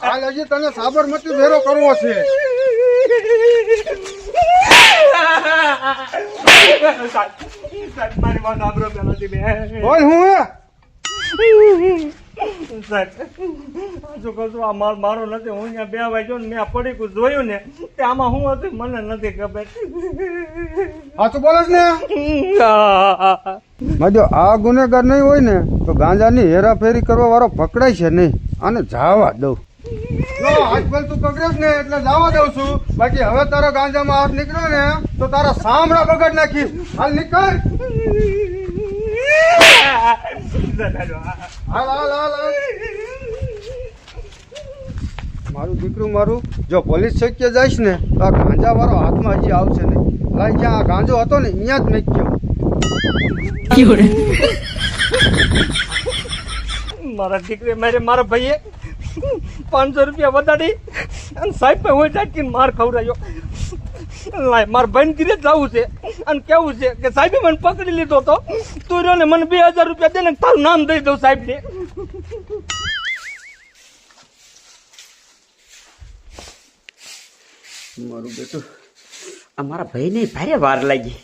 હાલ હજી તને સાબરમતી ભેરો કરવો છે બોલ હે? સાહેબ. શું આ માર મારો નથી. હું અહીંયા બે વાગ્યો ને મેં પડી પડીકું જોયું ને તે આમાં હું હતું મને નથી ખબર. સાચું બોલસ ને? જો આ ગુનેગાર નહીં હોય ને તો ગાંજાની હેરાફેરી કરવા વાળો પકડાય છે નહીં. અને જાવા દઉં. આજકાલ તું પકડ્યો ને એટલે જવા દઉં છું. બાકી હવે તારો ગાંજામાં હાથ નીકળ્યો ને તો તારા સામરા બગડ નાખીશ. હાલ નીકળ. મારું દીકરું મારું, જો પોલીસ શક્ય જઈશ ને, તો આ ગાંજા વાળો હાથમાં હજી આવશે નહીં. લાઈ જ્યાં આ ગાંજો હતો ને અહીંયા જ મેક્યો. મારા દીકરી મારે મારા ભાઈએ. પાંચસો રૂપિયા વધારી અને સાહેબ હું ચાટકીને માર ખવડાવ્યો લાય મારા ભાઈ ઘીરે જવું છે. અને કેવું છે કે સાહેબે મને પકડી લીધો તો તું રહ્યો ને મને બે હજાર રૂપિયા દે ને તારું નામ દઈ દઉં સાહેબને. મારું બેટું અમારા ભાઈને ભારે વાર લાગી.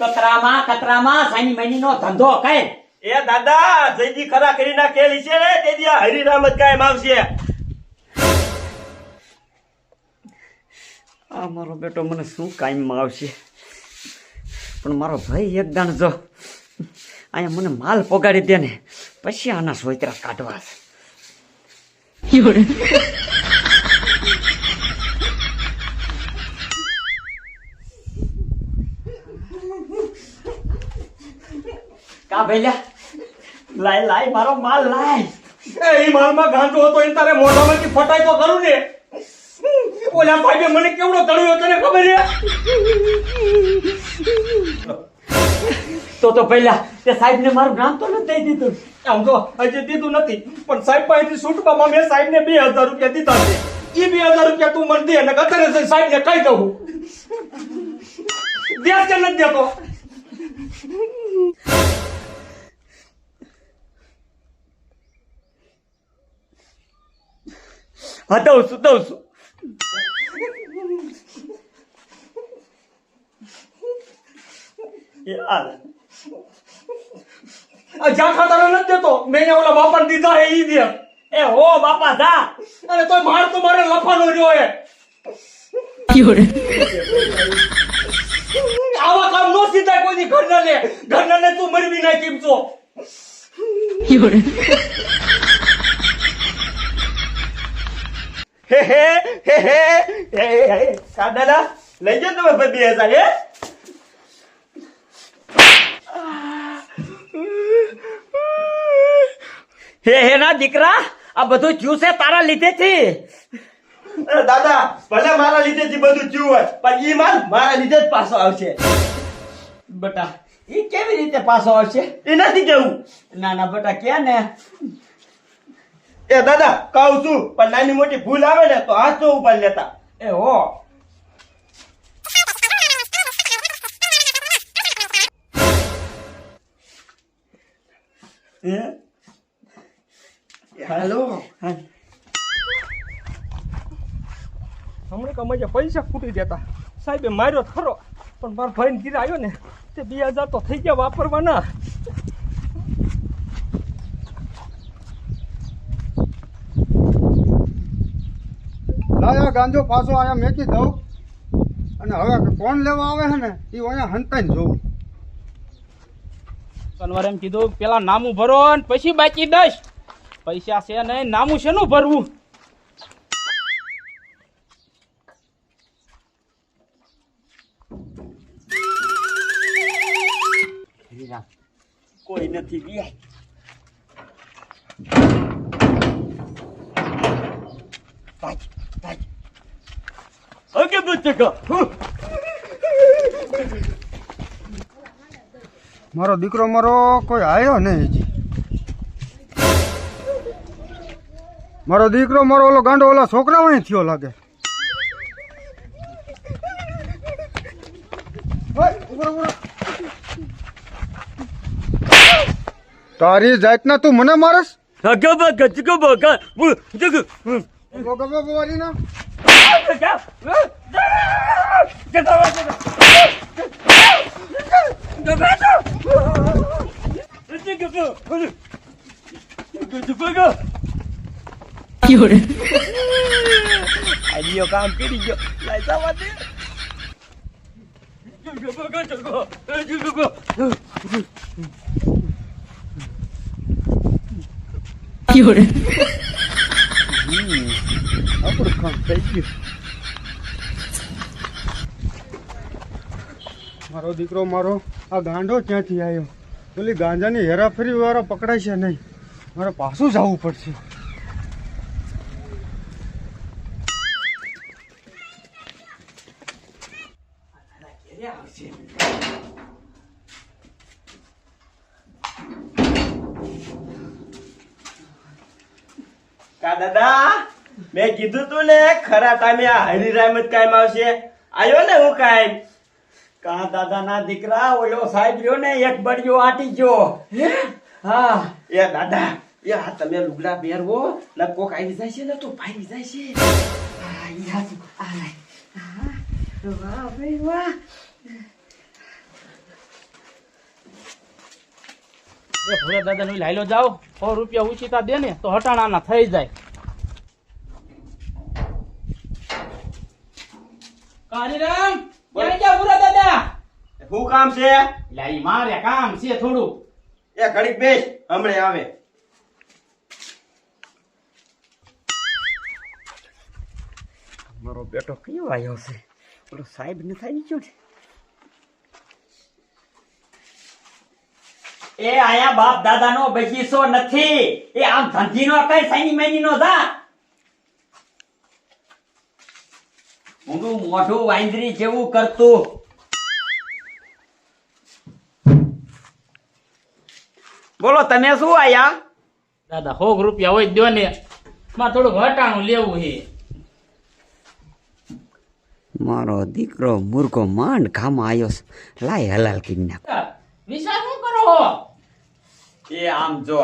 કતરામાં કતરામાં સાની મહિની નો ધંધો કઈ એ દાદા જયજી ખરા કરી નાખેલી છે ને તે દી આ હરિરામ જ કાયમ આવશે. આ મારો બેટો મને શું કાયમમાં આવશે? પણ મારો ભાઈ એક દાણ જો અહીંયા મને માલ પોગાડી દે ને પછી આના સોયતરા કાઢવા. છે કા ભૈયા? લાય લાય મારો માલ લાય. એ માલમાં ગાંજો હતો એ તારે મોઢામાંથી ફટાય તો કરું ને? ઓલા સાહેબે મને કેવડો તળ્યો તને ખબર છે? તો તો પહેલા તે સાહેબ ને મારું નામ તો નથી દઈ દીધું. આમ તો હજી દીધું નથી પણ સાહેબ પાસેથી છૂટવામાં મેં સાહેબને બે હજાર રૂપિયા દીધા છે. એ બે હજાર રૂપિયા તું મને દે અને અત્યારે સાહેબને કહી દઉં. દેશ કે નથી દેતો. હા, દઉં છું દઉં છું. જ્યાં ખાતાને નથી દેતો. મેં ઓલા બાપાને દીધા હે ઈ દે. એ હો, બાપા, જા. અને તોય માર તો મારે લફાનો રહ્યો હે. આવા કામ નો સીધા કોઈ ઘરના ને ઘરના તું મરવી નાખી હે હે હે હે હે હે લઈ જાઓ તમે ભાઈ બે હજાર હે? હે હે ના દીકરા આ બધું થયું છે તારા લીધે થી દાદા ભલે મારા લીધે થી બધું થયું હોય પણ ઈ માલ મારા લીધે જ પાછો આવશે. બટા એ કેવી રીતે પાછો આવશે? એ નથી કેવું. ના ના બટા ક્યાં ને? એ દાદા કહું છું પણ નાની મોટી ભૂલ આવે ને તો હાથ તો ઉપર લેતા. એ હો. હેલો. હમણાં કમાઈ પૈસા ખૂટી જતા સાહેબે માર્યો ખરો. પણ મારા ભાઈ ઘીરે આવ્યો ને તે બે હજાર તો થઈ ગયા વાપરવાના. લાય ગાંજો પાછો આયા મેકી દઉં. અને હવે કોણ લેવા આવે છે ને એ અહીંયા હંતાઈને જોઉં. કનવર એમ કીધું પેલા નામું ભરો ને પછી બાકી દસ પૈસા છે નહીં નામું શેનું ભરવું? કોઈ નથી બે જગા મારો દીકરો મારો કોઈ આવ્યો નહીં મારો દીકરો મારો ઓલો ગાંડો ઓલા છોકરા વાય થયો લાગે. તારી જાતના તું મને મારસ? ગગા ગજગા ગજગા ગોગા બોવાલીના આઈડિયો કામ કરી ગયો જવા દે આપણું કામ થઈ ગયું મારો દીકરો મારો આ ગાંડો ક્યાંથી આવ્યો પેલી ગાંજાની હેરાફેરી વાળો પકડાય છે નહીં. મારે પાછું જવું પડશે. દાદા? મેં કીધું તું ને ખરા તમે આ હરિરામ જ કાયમ આવશે? આવ્યો ને હું કાયમ? કા દાદા ના દીકરા ઓલો સાહેબ રહ્યો ને એક બડિયો આટી ગયો. હા? એ દાદા એ આ તમે લુગડા પહેરવો ને કોક આવી જાય છે ને તો ભાઈ જાય છે. વાહ ભાઈ વાહ. ભોળા દાદા નું લાયલો જાઓ. સો રૂપિયા ઉછીતા દે ને તો હટાણાના થઈ જાય. કાનીરામ ક્યાં ગયા પૂરા દાદા? શું કામ છે? લાઈ મારે કામ છે થોડું. એ ઘડીક બેસ હમણે આવે. મારો બેટો કયો આવ્યો છે? ઓલો સાહેબ ને થઈ ગયો છે એ આયા બાપ દાદાનો બગીચો નથી. એ આમ ધંધીનો કઈ સાઈની મેની નો જા. ઊંડું મોઢું વાંદરી જેવું કરતું. બોલો તમે શું આયા? દાદા હોક રૂપિયા હોય દો ને. માં થોડું ઘટાણું લેવું છે. મારો દીકરો મૂર્ખો માંડ કામ આવ્યો છે. લાય હલાલ કરી નાખ. વિચાર શું કરો હો? એ આમ જો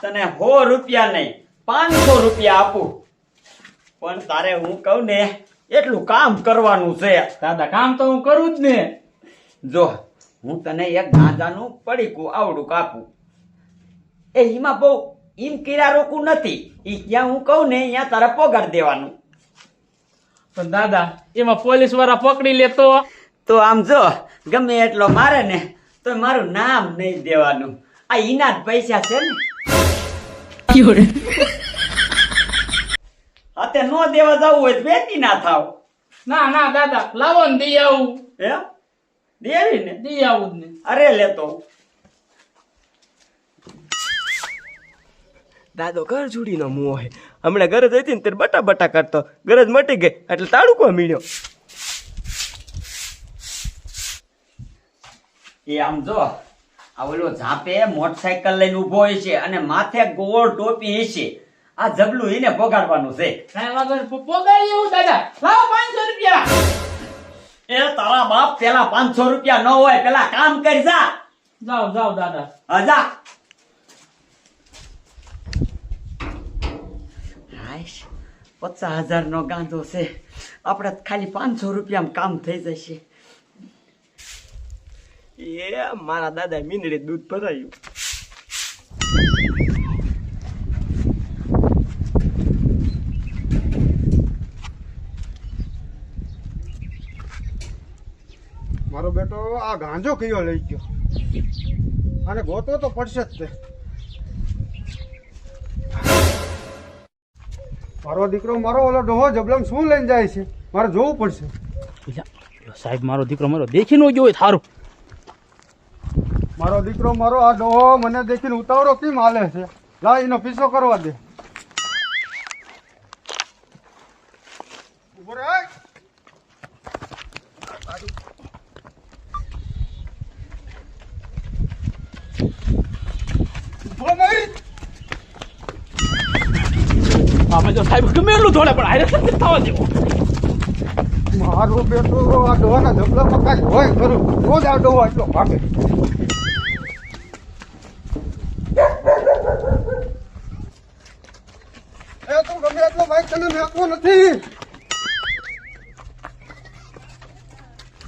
તને સો રૂપિયા નહીં પાંચસો રૂપિયા આપું. પણ તારે હું કહું ને એટલું કામ કરવાનું છે. દાદા કામ તો હું કરું જ ને. જો હું તને એક ગાંજાનું પડીકું આવડું કાપું. એ એમાં બહુ એમ કિરા રોકું નથી. એ જ્યાં હું કહું ને ત્યાં તારે પોગાડ દેવાનું. પણ દાદા એમાં પોલીસવાળા પકડી લેતો તો. આમ જો ગમે એટલો મારે ને તો મારું નામ નહીં દેવાનું. આ ઈના જ પૈસા છે ને. અતે નો દેવા જવું હોય તો વેચી ના થાવ. ના ના દાદા લાવો ને દઈ આવું. હે? દેવી ને? દઈ આવું ને. અરે લેતો. દાદો ઘર છોડીનો મુઓ હોય હમણાં ગરજ હતી ને ત્યારે બટા બટા કરતો ગરજ મટી ગઈ એટલે તાળુકો મીડ્યો એ આમ જો આ ઓલો ઝાપે મોટરસાયકલ લઈને ઊભો હોય છે અને માથે ગોળ ટોપી છે આ જબલું એને પોગાડવાનું છે. કાંઈ વાંધો નહીં. પોગાડી એવું દાદા. લાવો પાંચસો રૂપિયા. એ તારા બાપ પેલા પાંચસો રૂપિયા ન હોય પેલા કામ કરી જા. જાઓ જાઓ દાદા. હજા હાઈશ પચાસ હજાર નો ગાંધો છે. આપણે ખાલી પાંચસો રૂપિયામાં કામ થઈ જશે. એ મારા દાદા મીંદડે દૂધ ભરાયું. આ ગાંજો કયો લઈ ગયો? અને ગોતો તો પડશે જ તે. મારો દીકરો મારો ઓલો ડોહો જબલમ શું લઈને જાય છે? મારે જોવું પડશે. સાહેબ મારો દીકરો મારો દેખી નો ગયો થારું. મારો દીકરો મારો આ ડોહો મને દેખીને ઉતાવળો કેમ હાલે છે? લા એનો પીછો કરવા દે. સાહેબ, ગમેલું ધોળે, પણ આયરસ નથી થવા દેવું. મારું બેટો આ ડોવાના ધબલામાં કાંઈક હોય ખરું. રોજ આ ડોવા એટલો ભાગે. તું ગમે નથી.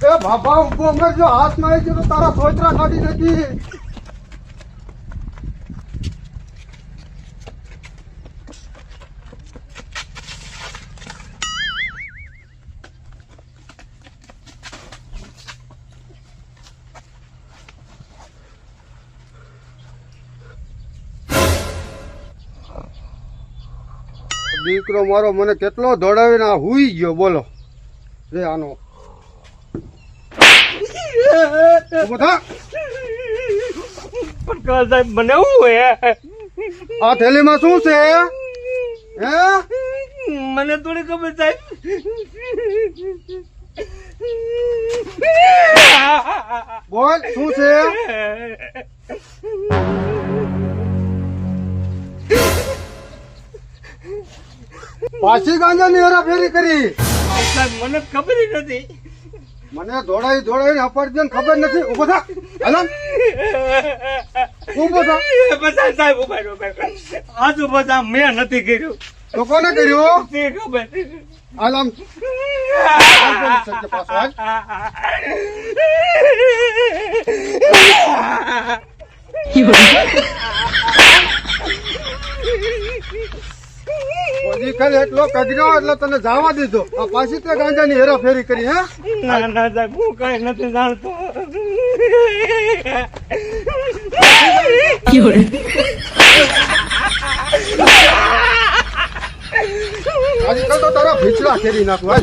એ બાબા ઊભો અમે જો, હાથમાં આવી ગયો તારા સોચરા કાઢી નથી દીકરો મારો મને કેટલો દોડાવીને આ હુઈ ગયો બોલો. રે આનો. પણ સાહેબ મને શું હે? આ થેલીમાં શું છે? હે? મને થોડી ખબર સાહેબ. બોલ શું છે? પાછી ગાંજાની હેરાફેરી કરી. સાહેબ મને ખબર નથી. મને ધોળાઈ દોડાઈને અપાડી દે ખબર નથી. ઊભો થા. હાલો. ઊભો થા. સાહેબ ઊભા રહો, ઊભા રહો. આજુ બધા મેં નથી કર્યું. તો કોને કર્યું? તે ખબર. હાલ આમ. એટલો કગર્યો એટલે તને જવા દીધો. આ પાછી તે ગાંજાની હેરાફેરી કરી હે? ના ના સાહેબ હું કઈ નથી જાણતો. આજકાલ તો તારા ભીચડા ખેરી નાખવા.